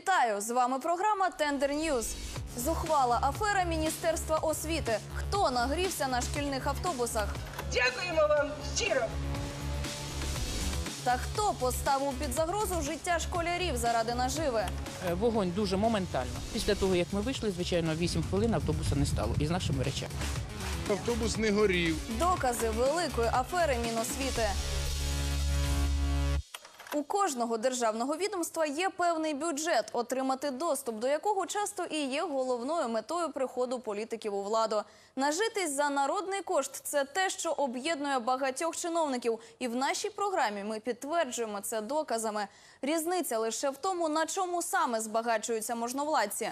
Вітаю! З вами програма Тендер Ньюз. Зухвала афера Міністерства освіти. Хто нагрівся на шкільних автобусах? Дякуємо вам щиро. Та хто поставив під загрозу життя школярів заради наживи? Е, Вогонь дуже моментально. Після того, як ми вийшли, звичайно, 8 хвилин автобуса не стало із нашими речами. Автобус не горів. Докази великої афери Міносвіти. У кожного державного відомства є певний бюджет, отримати доступ до якого часто і є головною метою приходу політиків у владу. Нажитись за народний кошт це те, що об'єднує багатьох чиновників. І в нашій програмі ми підтверджуємо це доказами. Різниця лише в тому, на чому саме збагачуються можновладці.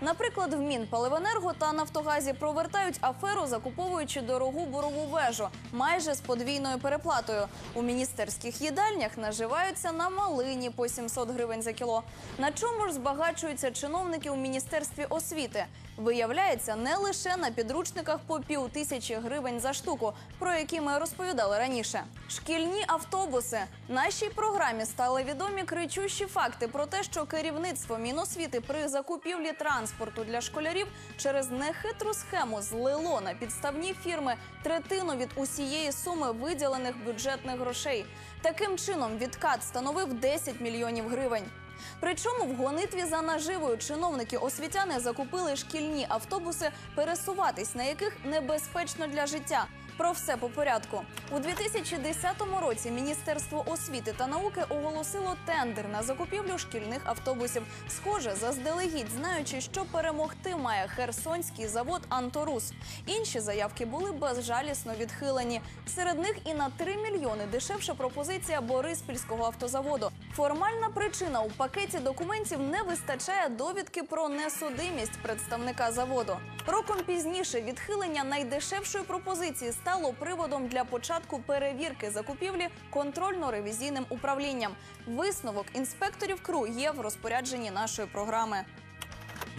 Наприклад, в Мінпаливенерго та Нафтогазі провертають аферу, закуповуючи дорогу бурову вежу майже з подвійною переплатою. У міністерських їдальнях наживаються на малині по 700 гривень за кіло. На чому ж збагачуються чиновники у міністерстві освіти? Виявляється, не лише на підручниках по пів тисячі гривень за штуку, про які ми розповідали раніше. Шкільні автобуси нашій програмі стали відомі кричущі факти про те, що керівництво Міносвіти при закупівлі транспорту для школярів через нехитру схему злило на підставні фірми третину від усієї суми виділених бюджетних грошей. Таким чином відкат становив 10 мільйонів гривень. Причому в гонитві за наживою чиновники освітяни закупили шкільні автобуси, пересуватись на яких небезпечно для життя. Про все по порядку у 2010 році Міністерство освіти та науки оголосило тендер на закупівлю шкільних автобусів. Схоже, заздалегідь знаючи, що перемогти має херсонський завод Анторус. Інші заявки були безжалісно відхилені. Серед них і на 3 мільйони дешевша пропозиція Бориспільського автозаводу. Формальна причина у пакеті документів не вистачає довідки про несудимість представника заводу. Роком пізніше відхилення найдешевшої пропозиції стало приводом для початку перевірки закупівлі контрольно-ревізійним управлінням. Висновок інспекторів КРУ є в розпорядженні нашої програми.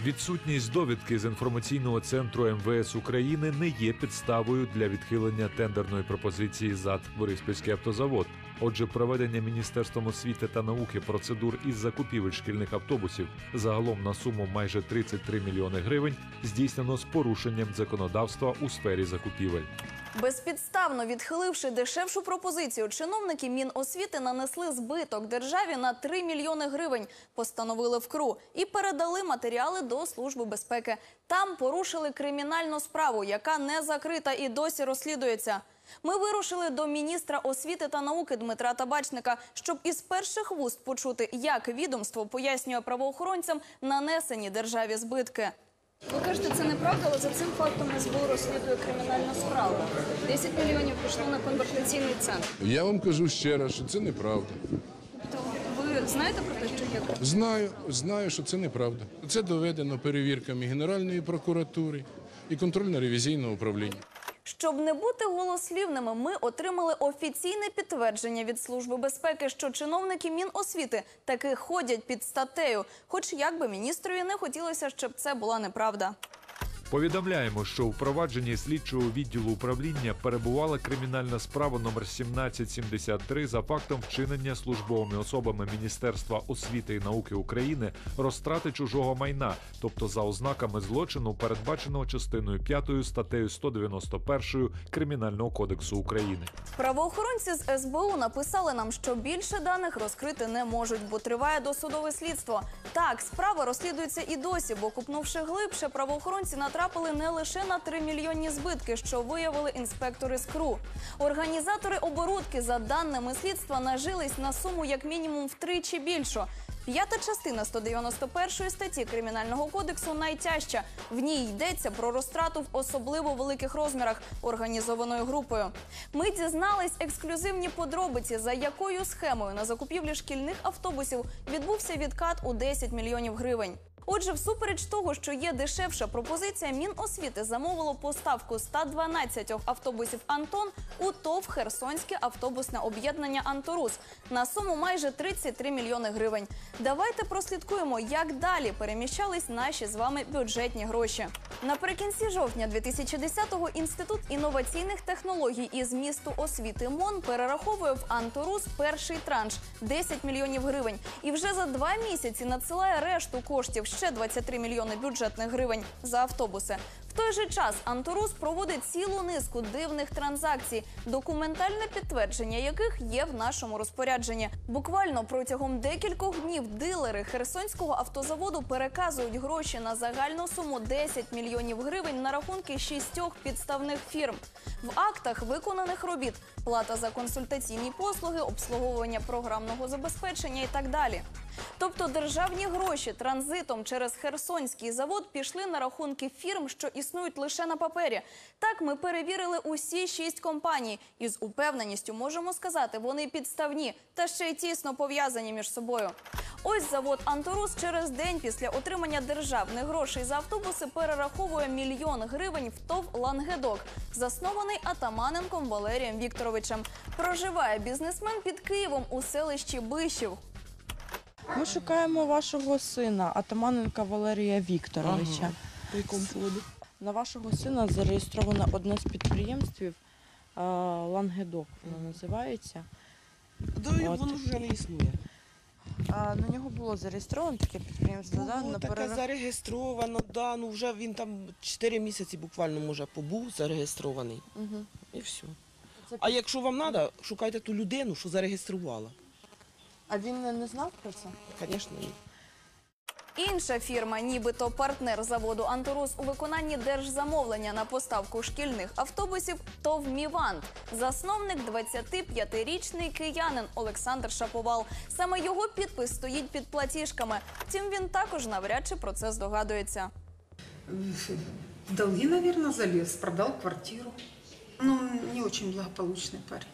Відсутність довідки з інформаційного центру МВС України не є підставою для відхилення тендерної пропозиції ЗАД Бориспільський автозавод. Отже, проведення Міністерством освіти та науки процедур із закупівель шкільних автобусів загалом на суму майже 33 мільйони гривень здійснено з порушенням законодавства у сфері закупівель. Безпідставно відхиливши дешевшу пропозицію, чиновники Міносвіти нанесли збиток державі на 3 мільйони гривень, постановили в КРУ і передали матеріали до Служби безпеки. Там порушили кримінальну справу, яка не закрита і досі розслідується. Ми вирушили до міністра освіти та науки Дмитра Табачника, щоб із перших вуст почути, як відомство пояснює правоохоронцям нанесені державі збитки. Ви кажете, це неправда, але за цим фактом СБУ розслідує кримінальну справу. 10 мільйонів пішло на конвертаційний центр. Я вам кажу ще раз, що це неправда. Ви знаєте про те, що є Знаю, знаю, що це неправда. Це доведено перевірками Генеральної прокуратури і контрольно-ревізійного управління. Щоб не бути голослівними, ми отримали офіційне підтвердження від Служби безпеки, що чиновники Міносвіти таки ходять під статтею. Хоч як би міністрові не хотілося, щоб це була неправда. Повідомляємо, що у провадженні слідчого відділу управління перебувала кримінальна справа номер 1773 за фактом вчинення службовими особами Міністерства освіти і науки України розтрати чужого майна, тобто за ознаками злочину, передбаченого частиною 5 статтею 191 Кримінального кодексу України. Правоохоронці з СБУ написали нам, що більше даних розкрити не можуть, бо триває досудове слідство. Так, справа розслідується і досі, бо купнувши глибше, правоохоронці натрапили не лише на 3 мільйонні збитки, що виявили інспектори з КРУ. Організатори оборудки, за даними слідства, нажились на суму як мінімум втричі більшу. П'ята частина 191 статті Кримінального кодексу найтяжча. В ній йдеться про розтрату в особливо великих розмірах організованою групою. Ми дізнались ексклюзивні подробиці, за якою схемою на закупівлі шкільних автобусів відбувся відкат у 10 мільйонів гривень. Отже, всупереч того, що є дешевша пропозиція, Міносвіти замовило поставку 112 автобусів Антон у ТОВ Херсонське автобусне об'єднання Антурус на суму майже 33 мільйони гривень. Давайте прослідкуємо, як далі переміщались наші з вами бюджетні гроші. Наприкінці жовтня 2010-го інститут інноваційних технологій із місту освіти МОН перераховує в Антурус перший транш 10 мільйонів гривень. І вже за два місяці надсилає решту коштів ще 23 мільйони бюджетних гривень за автобуси. В той же час Антурус проводить цілу низку дивних транзакцій, документальне підтвердження яких є в нашому розпорядженні. Буквально протягом декількох днів дилери Херсонського автозаводу переказують гроші на загальну суму 10 мільйонів гривень на рахунки шістьох підставних фірм. В актах виконаних робіт плата за консультаційні послуги, обслуговування програмного забезпечення і так далі. Тобто державні гроші транзитом через Херсонський завод пішли на рахунки фірм, що існують лише на папері. Так ми перевірили усі шість компаній, і з упевненістю можемо сказати, вони підставні та ще й тісно пов'язані між собою. Ось завод Антурус через день після отримання державних грошей за автобуси перераховує мільйон гривень в ТОВ Лангедок, заснований Атаманенком Валерієм Вікторовичем. Проживає бізнесмен під Києвом у селищі Бишів. Ми шукаємо вашого сина, Атаманенка Валерія Вікторовича. По якому поводу? На вашого сина зареєстровано одне з підприємств Лангедок, воно називається. Да, воно вже не існує. А на нього було зареєстровано таке підприємство. да, Було на таке перерах- зареєстровано, да, ну вже він там 4 місяці буквально може побув зареєстрований. Мгм. І все. Це А якщо вам треба, шукайте ту людину, що зареєструвала. А він не, не знав про це? Звісно, ні. Інша фірма, нібито партнер заводу Антурус у виконанні держзамовлення на поставку шкільних автобусів ТОВ «Мівант». Засновник 25-річний киянин Олександр Шаповал. Саме його підпис стоїть під платіжками. Втім, він також навряд чи про це здогадується. В долги, наверное, залез, продал квартиру. Ну, не очень благополучный парень.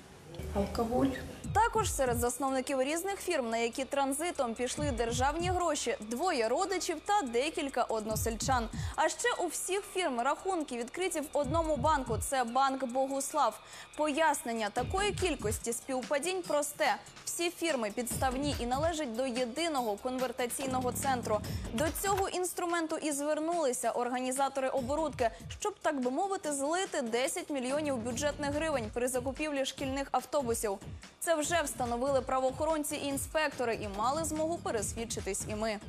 Алкоголь. Також серед засновників різних фірм, на які транзитом пішли державні гроші, двоє родичів та декілька односельчан. А ще у всіх фірм рахунки відкриті в одному банку. Це банк Богуслав. Пояснення такої кількості співпадінь просте. Всі фірми підставні і належать до єдиного конвертаційного центру. До цього інструменту і звернулися організатори оборудки, щоб так би мовити, злити 10 мільйонів бюджетних гривень при закупівлі шкільних автобусів. Це вже встановили правоохоронці і інспектори, і мали змогу пересвідчитись і ми.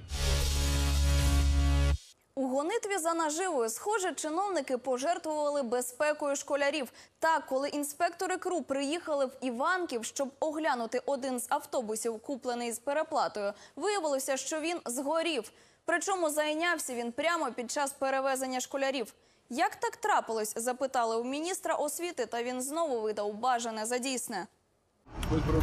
У гонитві за наживою, схоже, чиновники пожертвували безпекою школярів. Так, коли інспектори КРУ приїхали в Іванків, щоб оглянути один з автобусів, куплений з переплатою, виявилося, що він згорів. Причому зайнявся він прямо під час перевезення школярів. Як так трапилось? запитали у міністра освіти, та він знову видав бажане за дійсне.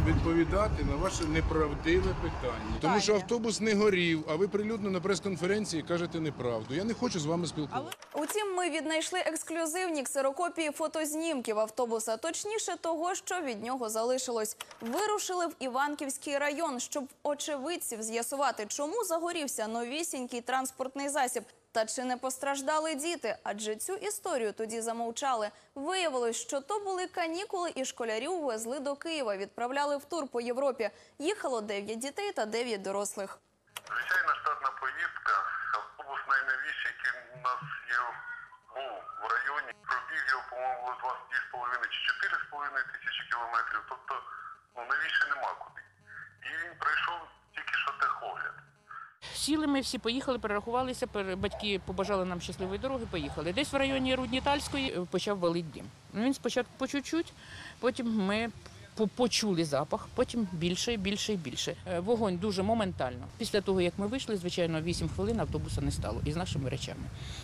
Відповідати на ваше неправдиве питання. Тому що автобус не горів, а ви прилюдно на прес-конференції кажете неправду. Я не хочу з вами спілкуватися. Утім, ми віднайшли ексклюзивні ксерокопії фотознімків автобуса, точніше того, що від нього залишилось. Вирушили в Іванківський район, щоб очевидців з'ясувати, чому загорівся новісінький транспортний засіб. Та чи не постраждали діти? Адже цю історію тоді замовчали. Виявилось, що то були канікули, і школярів везли до Києва, відправляли в тур по Європі. Їхало 9 дітей та 9 дорослих. Звичайна штатна поїздка. Автобус найновіший, який у нас є в районі. Пробіг його, по-моєму, було 2,5 чи 4,5 тисячі кілометрів. Тобто, ну, новіше нема куди. І він пройшов тільки що техогляд. Сіли ми всі, поїхали, перерахувалися. пер- Батьки побажали нам щасливої дороги, поїхали. Десь в районі Руднітальської е, почав валити. Ну, Він спочатку по чуть-чуть, потім ми почули запах, потім більше, і більше і більше. Е, Вогонь дуже моментально. Після того, як ми вийшли, звичайно, 8 хвилин автобуса не стало із нашими речами.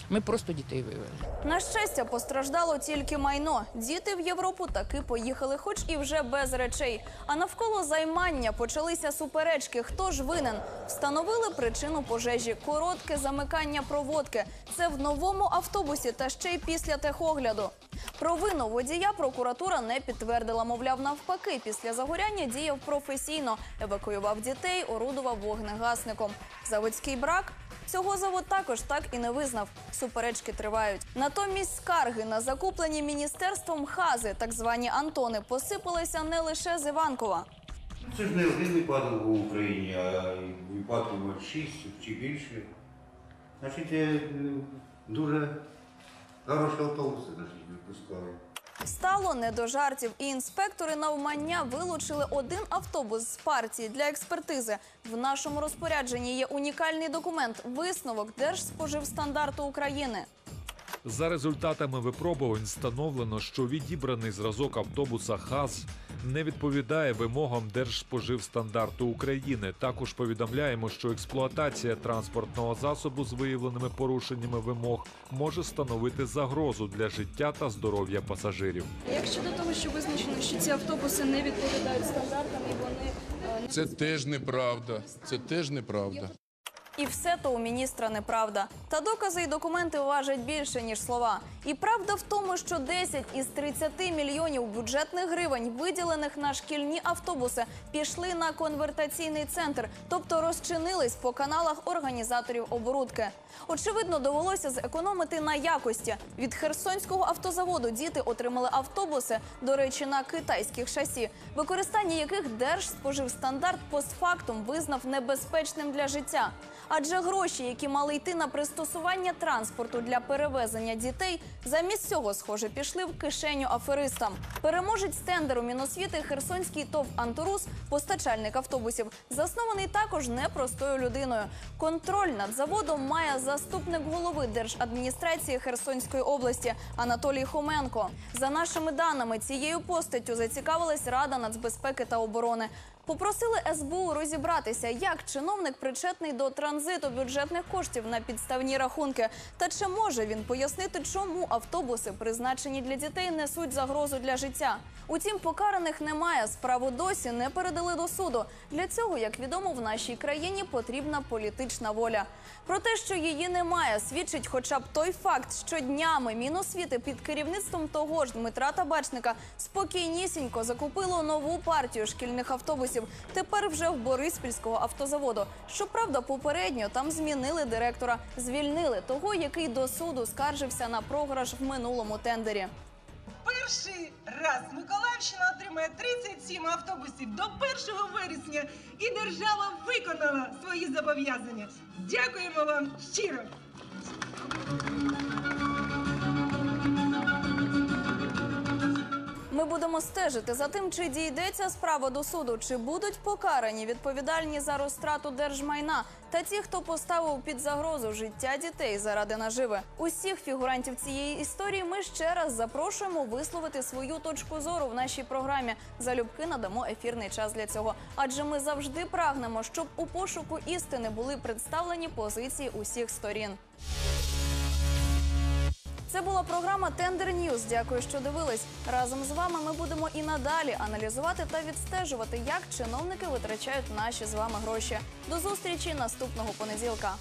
Ми просто дітей вивели. На щастя, постраждало тільки майно. Діти в Європу таки поїхали, хоч і вже без речей. А навколо займання почалися суперечки. Хто ж винен? Встановили причину пожежі. Коротке замикання проводки. Це в новому автобусі та ще й після техогляду. Провину водія прокуратура не підтвердила. Мовляв, навпаки, після загоряння діяв професійно, евакуював дітей, орудував вогнегасником. Заводський брак. Цього завод також так і не визнав. Суперечки тривають. Натомість скарги на закуплені міністерством хази, так звані Антони, посипалися не лише з Іванкова. Це ж не один випадок в Україні, а випадків от шість чи більше. Значить, е, дуже хороші автобуси значить, випускали. Стало не до жартів, і інспектори навмання вилучили один автобус з партії для експертизи. В нашому розпорядженні є унікальний документ висновок Держспоживстандарту України. За результатами випробувань встановлено, що відібраний зразок автобуса ХАЗ не відповідає вимогам Держспоживстандарту України. Також повідомляємо, що експлуатація транспортного засобу з виявленими порушеннями вимог може становити загрозу для життя та здоров'я пасажирів. Як щодо того, що визначено, що ці автобуси не відповідають стандартам і вони е, Це теж неправда. Це теж неправда. І все то у міністра неправда. Та докази і документи важать більше ніж слова. І правда в тому, що 10 із 30 мільйонів бюджетних гривень, виділених на шкільні автобуси, пішли на конвертаційний центр, тобто розчинились по каналах організаторів оборудки. Очевидно, довелося зекономити на якості. Від Херсонського автозаводу діти отримали автобуси, до речі, на китайських шасі, використання яких Держспоживстандарт постфактум визнав небезпечним для життя. Адже гроші, які мали йти на пристосування транспорту для перевезення дітей, замість цього, схоже, пішли в кишеню аферистам. Переможець тендеру Міносвіти Херсонський ТОВ Антурус, постачальник автобусів, заснований також непростою людиною. Контроль над заводом має заступник голови держадміністрації Херсонської області Анатолій Хоменко. За нашими даними, цією постаттю зацікавилась Рада нацбезпеки та оборони. Попросили СБУ розібратися, як чиновник причетний до транзиту бюджетних коштів на підставні рахунки. Та чи може він пояснити, чому автобуси, призначені для дітей, несуть загрозу для життя? Утім, покараних немає. Справу досі не передали до суду. Для цього, як відомо, в нашій країні потрібна політична воля. Про те, що її немає, свідчить хоча б той факт, що днями Міносвіти під керівництвом того ж Дмитра Табачника спокійнісінько закупило нову партію шкільних автобусів. Тепер вже в Бориспільського автозаводу. Щоправда, попередньо там змінили директора, звільнили того, який до суду скаржився на програш в минулому тендері. Перший раз Миколаївщина отримає 37 автобусів до 1 вересня, і держава виконала свої зобов'язання. Дякуємо вам щиро. Ми будемо стежити за тим, чи дійдеться справа до суду, чи будуть покарані відповідальні за розтрату держмайна та ті, хто поставив під загрозу життя дітей заради наживи. Усіх фігурантів цієї історії ми ще раз запрошуємо висловити свою точку зору в нашій програмі. Залюбки надамо ефірний час для цього. Адже ми завжди прагнемо, щоб у пошуку істини були представлені позиції усіх сторін. Це була програма Тендер Ньюз. Дякую, що дивились. Разом з вами ми будемо і надалі аналізувати та відстежувати, як чиновники витрачають наші з вами гроші. До зустрічі наступного понеділка.